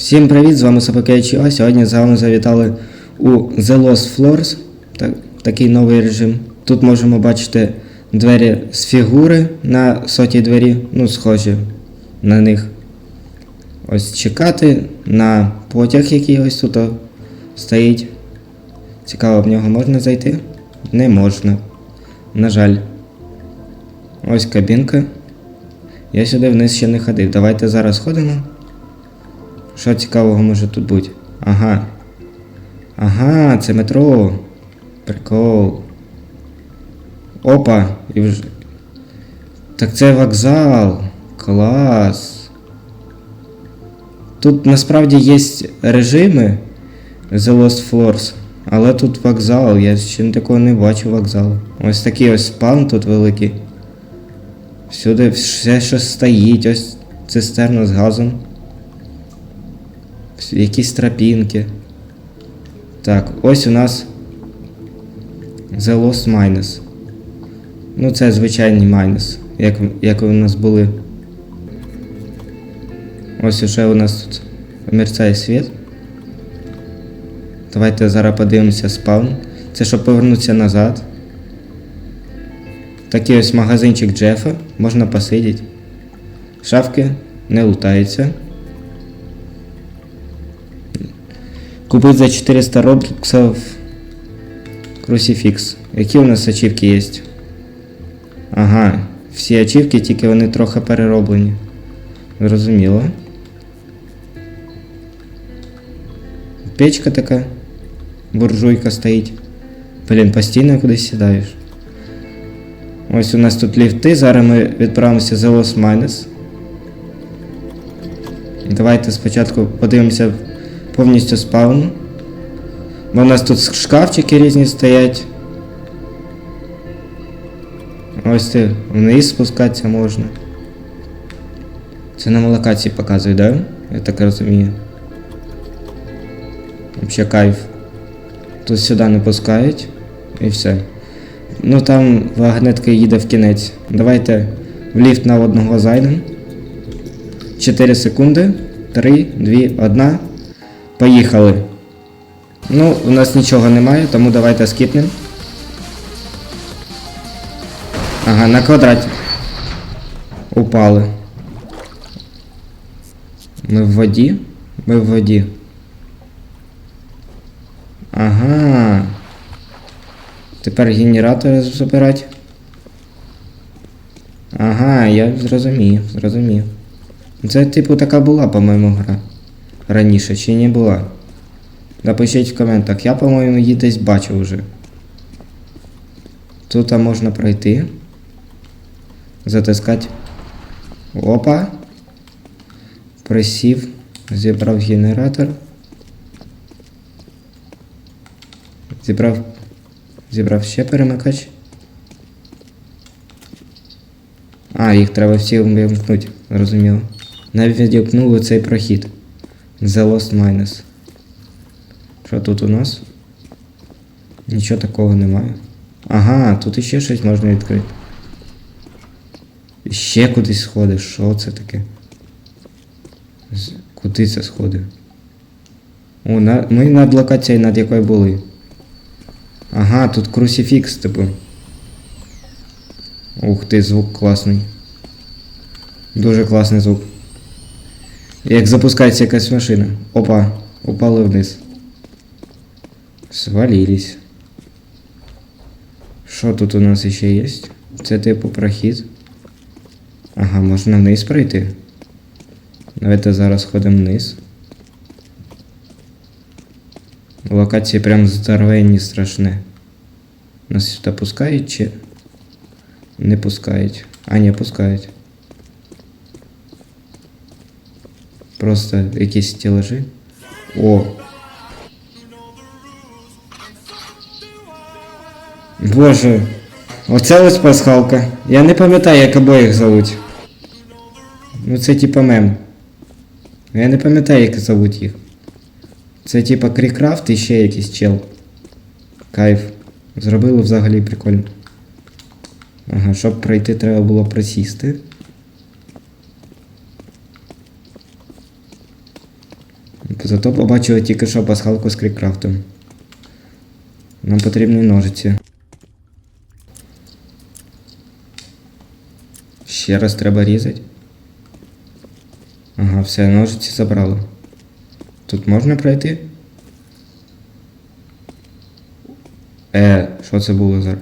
Всім привіт, з вами СПК Сьогодні з вами завітали у The Lost Floors, так, такий новий режим. Тут можемо бачити двері з фігури на сотій двері, ну, схожі на них. Ось чекати на потяг, який ось тут стоїть. Цікаво, в нього можна зайти? Не можна. На жаль. Ось кабінка. Я сюди вниз ще не ходив. Давайте зараз ходимо. Що цікавого може тут бути? Ага. Ага, це метро. Прикол. Опа. І вже... Так це вокзал. Клас. Тут насправді є режими The Lost Floors, але тут вокзал. Я ще такого не бачу вокзалу. Ось такий ось спаун тут великий. Всюди все щось стоїть, ось цистерна з газом. Якісь тропінки. Так, ось у нас The Lost Minus. Ну, це звичайний майнус, як, як у нас були. Ось уже у нас тут мерцає світ. Давайте зараз подивимося спаун. Це щоб повернутися назад. Такий ось магазинчик Джефа, можна посидіти. Шафки не лутаються. Купить за 400 робоксов Crucifix. Які у нас ачівки є? Ага, всі ачівки, тільки вони трохи перероблені. Зрозуміло. Печка така. Буржуйка стоїть. Блін, постійно кудись сідаєш. Ось у нас тут ліфти. Зараз ми відправимося за Los Minus. Давайте спочатку подивимося повністю спаун. Бо у нас тут шкафчики різні стоять. Ось ти вниз спускатися можна. Це нам локації показує, да? Я так розумію. Вообще кайф. Тут сюди не пускають і все. Ну там вагнетка їде в кінець. Давайте в ліфт на одного зайдемо. 4 секунди. 3, 2, 1. Поїхали. Ну, у нас нічого немає, тому давайте скіпнемо. Ага, на квадраті. Упали. Ми в воді? Ми в воді. Ага. Тепер генератори забирати. Ага, я зрозумів, зрозумів. Це, типу, така була, по-моєму, гра. Раніше, чи не була? Напишіть в коментах. Я, по-моєму, її десь бачив вже. Тут можна пройти. Затискати. Опа. Присів. Зібрав генератор. Зібрав. Зібрав ще перемикач. А, їх треба всі вимкнути, зрозуміло. Навіть відімкнули цей прохід. The Lost Minus. Що тут у нас? Нічого такого немає. Ага, тут іще щось можна відкрити. Ще кудись сходи. Що це таке? Куди це сходи? О, на... ми над локацією, над якою були. Ага, тут крусифікс, типу. Ух ти, звук класний. Дуже класний звук. Як запускається якась машина. Опа, упали вниз. Свалились. Що тут у нас ще є? Це типу прохід. Ага, можна вниз пройти. Давайте зараз ходимо вниз. Локації прям здоровенні страшне. Нас сюди пускають чи не пускають? А, не пускають. Просто якісь стелажі. О! Боже, оце ось пасхалка. Я не пам'ятаю, як обоїх зовуть. Ну це типа мем. Я не пам'ятаю, як зовуть їх. Це типа Крікрафт і ще якийсь чел. Кайф. Зробили взагалі прикольно. Ага, щоб пройти, треба було присісти. Зато побачили тільки що пасхалку з кріккрафтом. Нам потрібні ножиці. Ще раз треба різати. Ага, все, ножиці забрали. Тут можна пройти? Е, що це було зараз?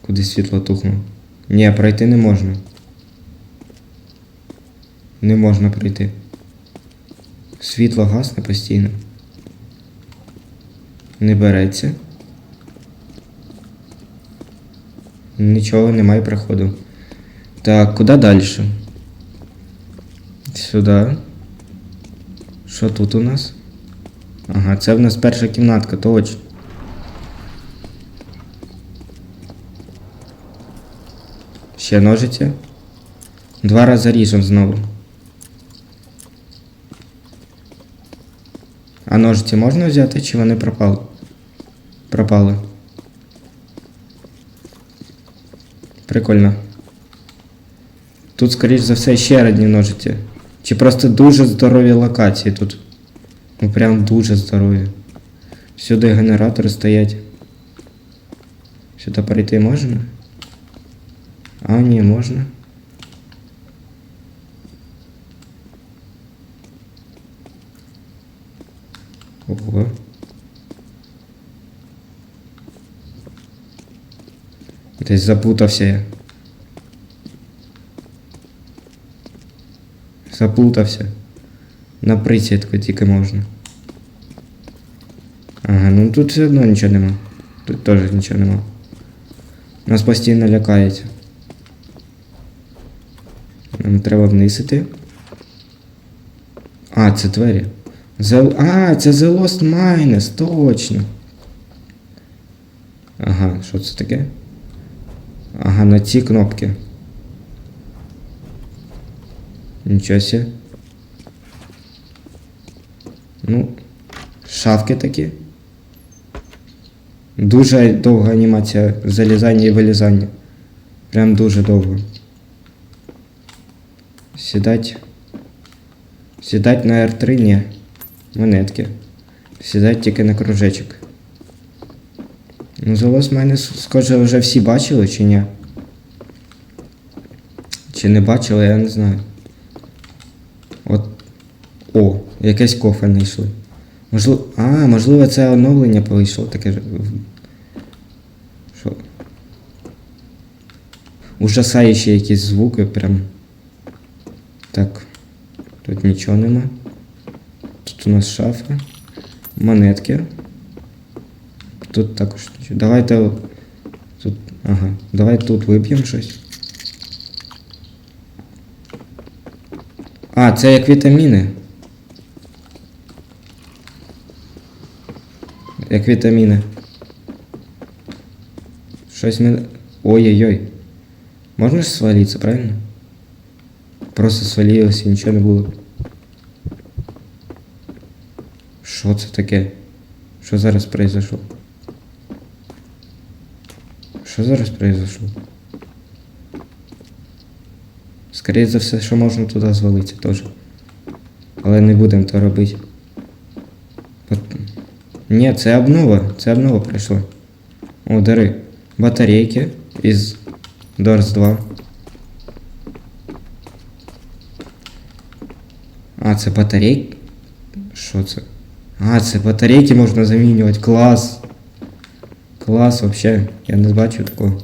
Куди світло тухнуло? Ні, пройти не можна. Не можна пройти. Світло гасне постійно. Не береться. Нічого немає проходу. Так, куди далі? Сюди. Що тут у нас? Ага, це в нас перша кімнатка, точно. Ще ножиці. Два рази ріжем знову. А ножиці можна взяти, чи вони пропали? Пропали. Прикольно. Тут, скоріш за все, ще одні ножиці. Чи просто дуже здорові локації тут. Ну прям дуже здорові. Всюди генератори стоять. Сюди перейти можна? А, ні, можна. Десь запутався я. Заплутався. На присідку тільки можна. Ага, ну тут все одно нічого нема. Тут теж нічого нема. Нас постійно лякається. Нам треба вниз іти. А, це двері. The... А, це The Lost Mines, точно. Ага, що це таке? Ага, на ці кнопки. Нічого себе. Ну, шафки такі. Дуже довга анімація залізання і вилізання. Прям дуже довго. Сідать. Сідать на R3 ні. Монетки. Сідать тільки на кружечок. Ну, залос мене, схоже, вже всі бачили чи ні? Чи не бачили, я не знаю. От. О, якесь кофе знайшли. Можливо. А, можливо, це оновлення вийшло таке. Що? Ужасаючі якісь звуки прям. Так. Тут нічого нема. Тут у нас шафа. Монетки. Тут також. Давайте. Тут. Ага. Давай тут вип'ємо щось. А, це як вітаміни. Як вітаміни. Щось ми. Ой-ой-ой. Можна ж свалитися, правильно? Просто свалилося і нічого не було. Що це таке? Що зараз произошло? Що зараз произошло? Скоріше за все, що можна туди звалитися теж. Але не будемо то робити. От... Ні, це обнова. Це обнова прийшла. О, дари. Батарейки із Doors 2. А, це батарейки? Що це? А, це батарейки можна замінювати. Клас. Клас вообще. Я не бачив такого.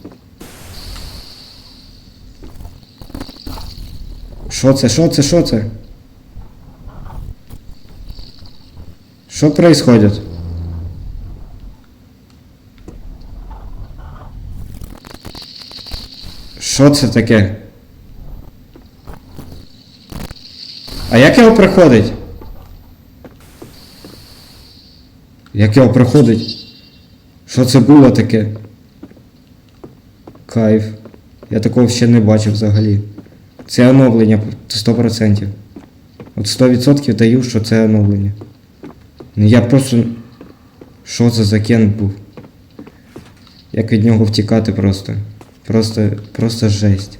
Що це? Що це? Що це? Що происходит? Що це таке? А як його приходить? Як його приходить? Що це було таке? Кайф. Я такого ще не бачив взагалі. Це оновлення 100%. От 100% даю, що це оновлення. Ну я просто. Що це за кент був? Як від нього втікати просто. Просто. просто жесть.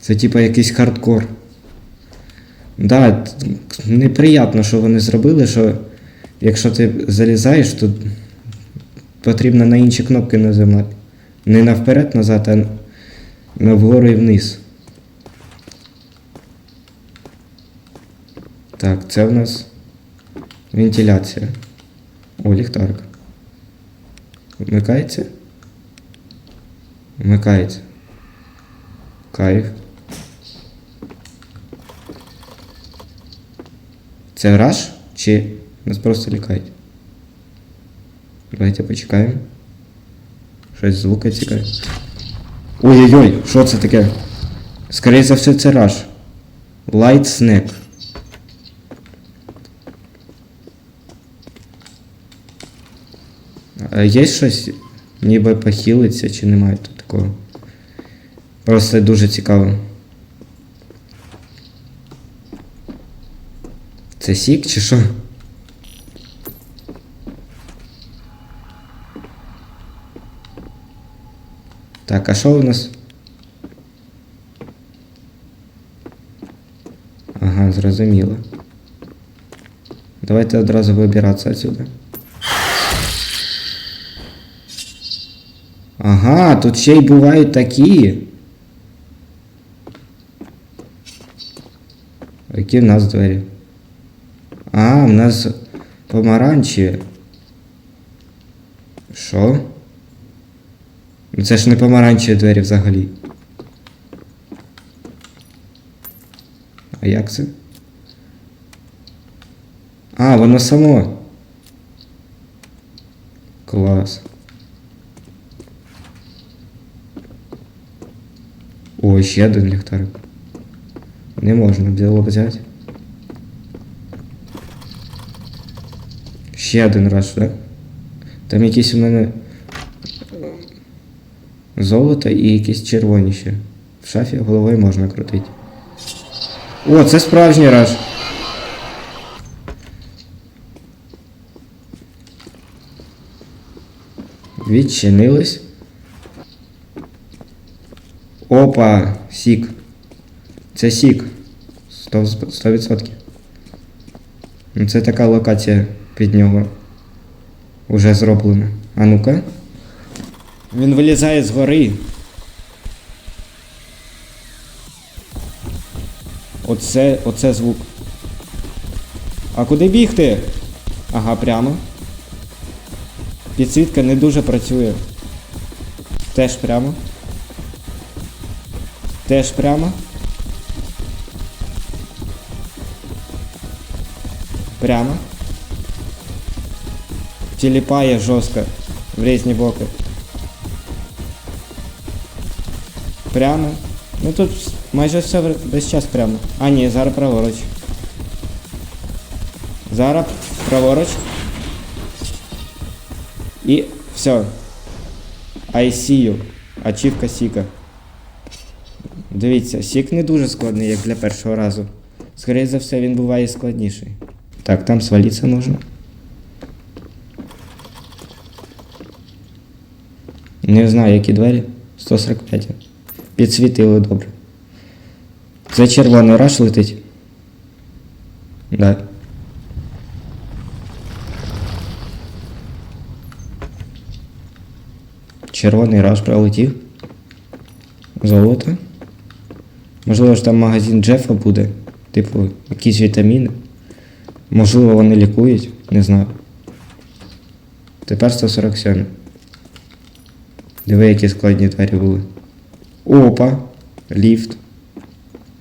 Це типа якийсь хардкор. Да, неприємно, що вони зробили, що якщо ти залізаєш, то потрібно на інші кнопки нажимати. Не на вперед, назад, а на вгору і вниз. Так, це в нас вентиляція. О, ліхтарик. Вмикається? Вмикається. Кайф. Це раш? Чи нас просто лікають? Давайте почекаємо. Щось звуки цікаві. Ой-ой-ой, що це таке? Скоріше за все, це раш. Light Snack. А є щось ніби похилиться чи немає тут такого? Просто дуже цікаво. Це сік чи що? Так, а що у нас? Ага, зрозуміло. Давайте одразу вибиратися отсюда. Ага, тут ще й бувають такі. Які в нас двері? А, в нас помаранчеві. Що? Ну Це ж не помаранчеві двері взагалі. А як це? А, воно само. Клас. О, ще один ліхтарик. Не можна було взяти. Ще один раз, так? Там якісь у мене золото і якісь червоні ще. В шафі головою можна крутити. О, це справжній раш. Відчинились. Опа, сік. Це сік. 100%. 100%. Ну, Це така локація під нього. Уже зроблена. А ну-ка. Він вилізає з гори. Оце, оце звук. А куди бігти? Ага, прямо. Підсвітка не дуже працює. Теж прямо. Теж прямо. Прямо. Тіліпає жорстко в різні боки. Прямо. Ну тут майже все весь час прямо. А ні, зараз праворуч. Зараз праворуч. І все. I see you. Ачівка Сіка. Дивіться, сік не дуже складний, як для першого разу. Скоріше за все, він буває складніший. Так, там свалитися можна. Не знаю, які двері. 145. Підсвітили добре. Це червоний раш летить. Да. Червоний раш пролетів. Золото. Можливо ж там магазин Джефа буде. Типу, якісь вітаміни. Можливо, вони лікують, не знаю. Тепер 147. Диви, які складні двері були. Опа, ліфт.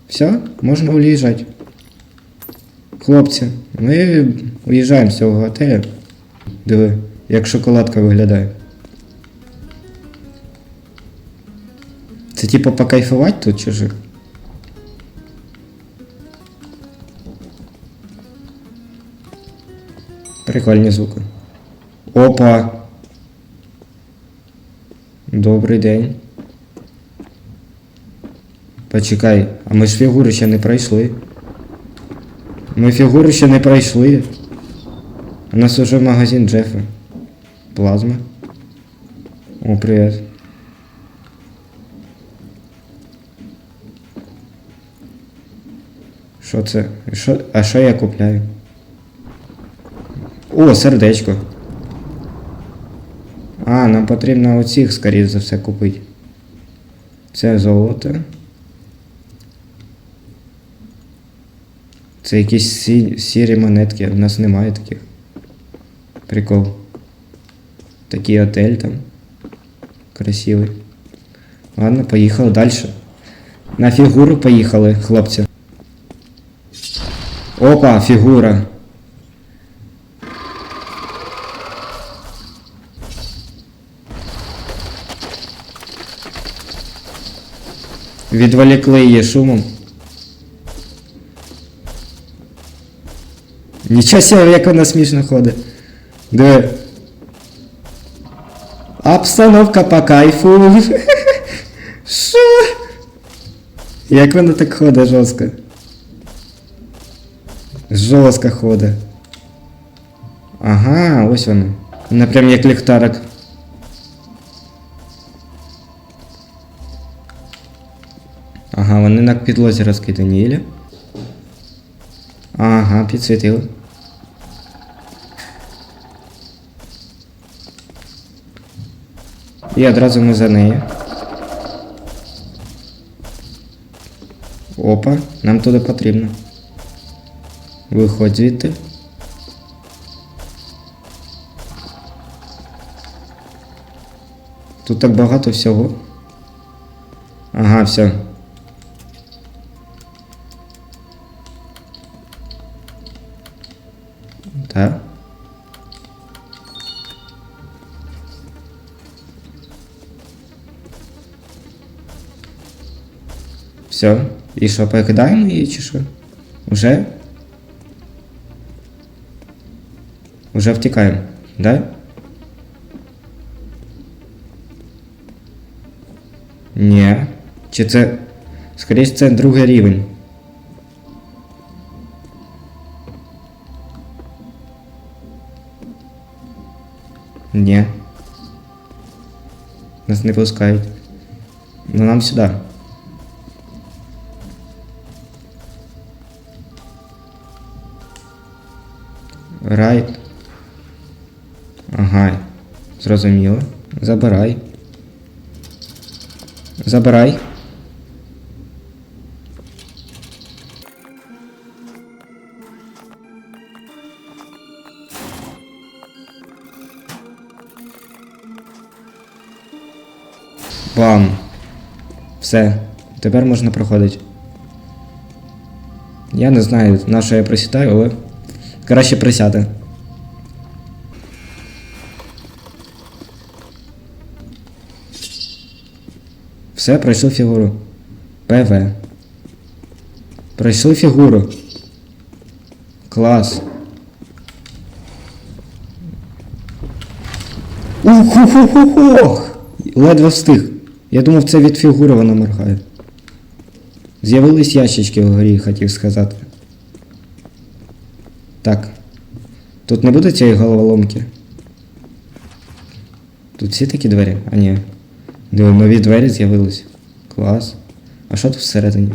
Все, можна уїжджати. Хлопці, ми уїжджаємо з цього готелю. Диви, як шоколадка виглядає. Це типу покайфувати тут що? Прикольні звуки. Опа. Добрий день. Почекай, а ми ж фігури ще не пройшли. Ми фігури ще не пройшли. У нас уже магазин Джефа. Плазма. О, привіт. Що це? Що? А що я купляю? О, сердечко. А, нам потрібно оцих, скоріше за все, купити. Це золото. Це якісь сі- сірі монетки, у нас немає таких. Прикол. Такий отель там. Красивий. Ладно, поїхали далі. На фігуру поїхали, хлопці. Опа, фігура. Відволікли її шумом. Нічого себе, як вона смішно ходить. Диви. Обстановка по кайфу. Що? Як вона так ходить жорстко? Жорстко ходить. Ага, ось воно. Вона прям як ліхтарик. Ага, вони на підлозі розкидані, Ілля? Ага, підсвітили. І одразу ми за нею. Опа, нам туди потрібно. Виходь звідти. Тут так багато всього. Ага, все. Все. І що, покидаємо її чи що? Уже? Уже втікаємо, да? Ні. Чи це. Скоріше це другий рівень. Ні. Нас не пускають. Ну нам сюди. Райт. Ага. Зрозуміло. Забирай. Забирай. Бам. Все. Тепер можна проходити. Я не знаю, на що я присідаю, але краще присяти. Все, пройшли фігуру. ПВ. Пройшли фігуру. Клас. Ух-ху-ху-ху-хох! Ледве встиг. Я думав, це від фігури вона моргає. З'явились ящички вгорі, хотів сказати. Так. Тут не буде цієї головоломки? Тут всі такі двері? А ні. Диви, нові двері з'явились. Клас. А що тут всередині?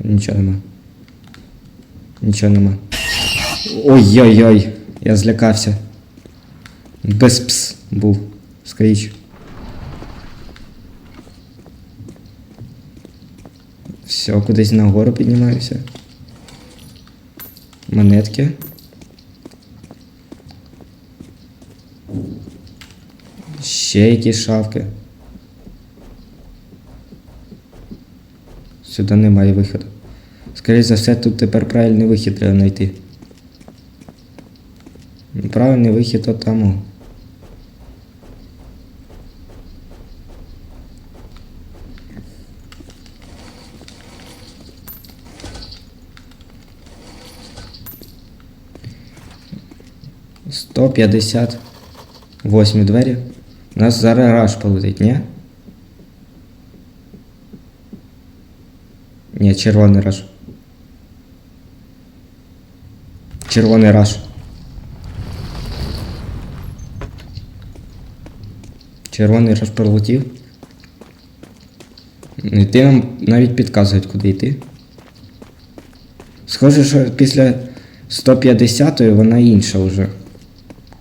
Нічого нема. Нічого нема. Ой-ой-ой, я злякався. Без пс був. Скріч. Все, кудись нагору піднімаюся монетки. Ще якісь шавки. Сюди немає виходу. Скоріше за все, тут тепер правильний вихід треба знайти. Правильний вихід отаму. 150. Двері. У нас зараз раш полетить, ні? Ні, червоний раш. Червоний раш. Червоний раш пролетів. Ну, і ти нам навіть підказують, куди йти. Схоже, що після 150-ї вона інша вже.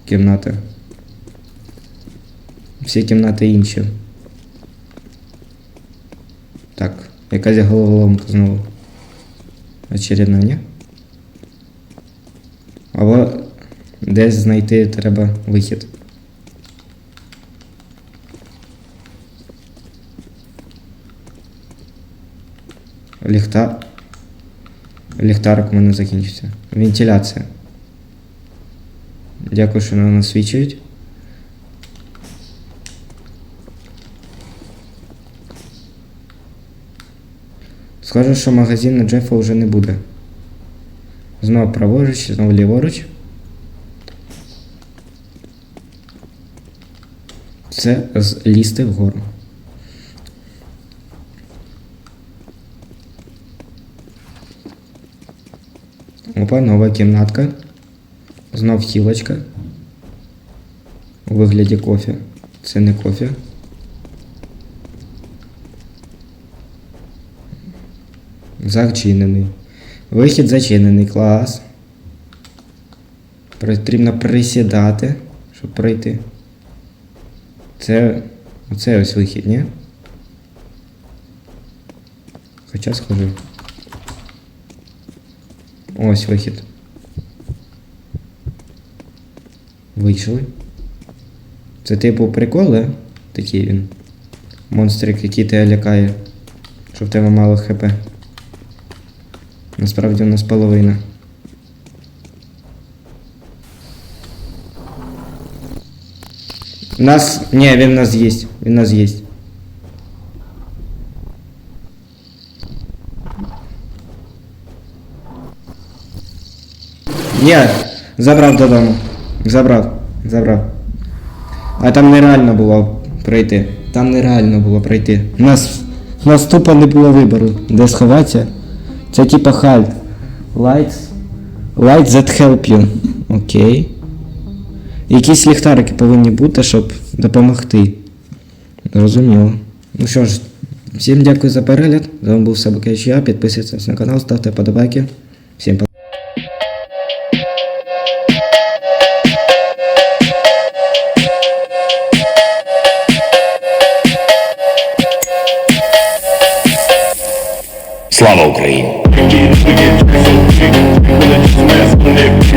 Кімната. Всі кімнати інші. Так, якась головоломка знову. Очередна, ні? Або десь знайти треба вихід. Ліхта. Ліхтарик у мене закінчився. Вентиляція. Дякую, що нам освічують. Схоже, що магазину Джефа вже не буде. Знову праворуч, знову ліворуч. Це злізти вгору. Опа, нова кімнатка. Знов хілочка. У вигляді кофе. Це не кофе. Зачинений. Вихід зачинений. Клас. Потрібно присідати, щоб пройти. Це. Оце ось вихід, ні? Хоча схожу. Ось вихід. Вийшли. Це типу прикол, да? Такий він. Монстрик, який тебе лякає. Що в тебе мало хп. Насправді у нас половина. Нас. Ні, він нас їсть. Він нас їсть. Ні, забрав додому. Забрав. Забрав. А там нереально було пройти. Там нереально було пройти. У нас, у нас тупо не було вибору, де сховатися. Це типа хальт. Lights. Lights that help you. Окей. Якісь ліхтарики повинні бути, щоб допомогти. Зрозуміло. Ну що ж, всім дякую за перегляд. З вами був Сабакевич я. Підписуйтесь на канал, ставте подобайки. Всім па.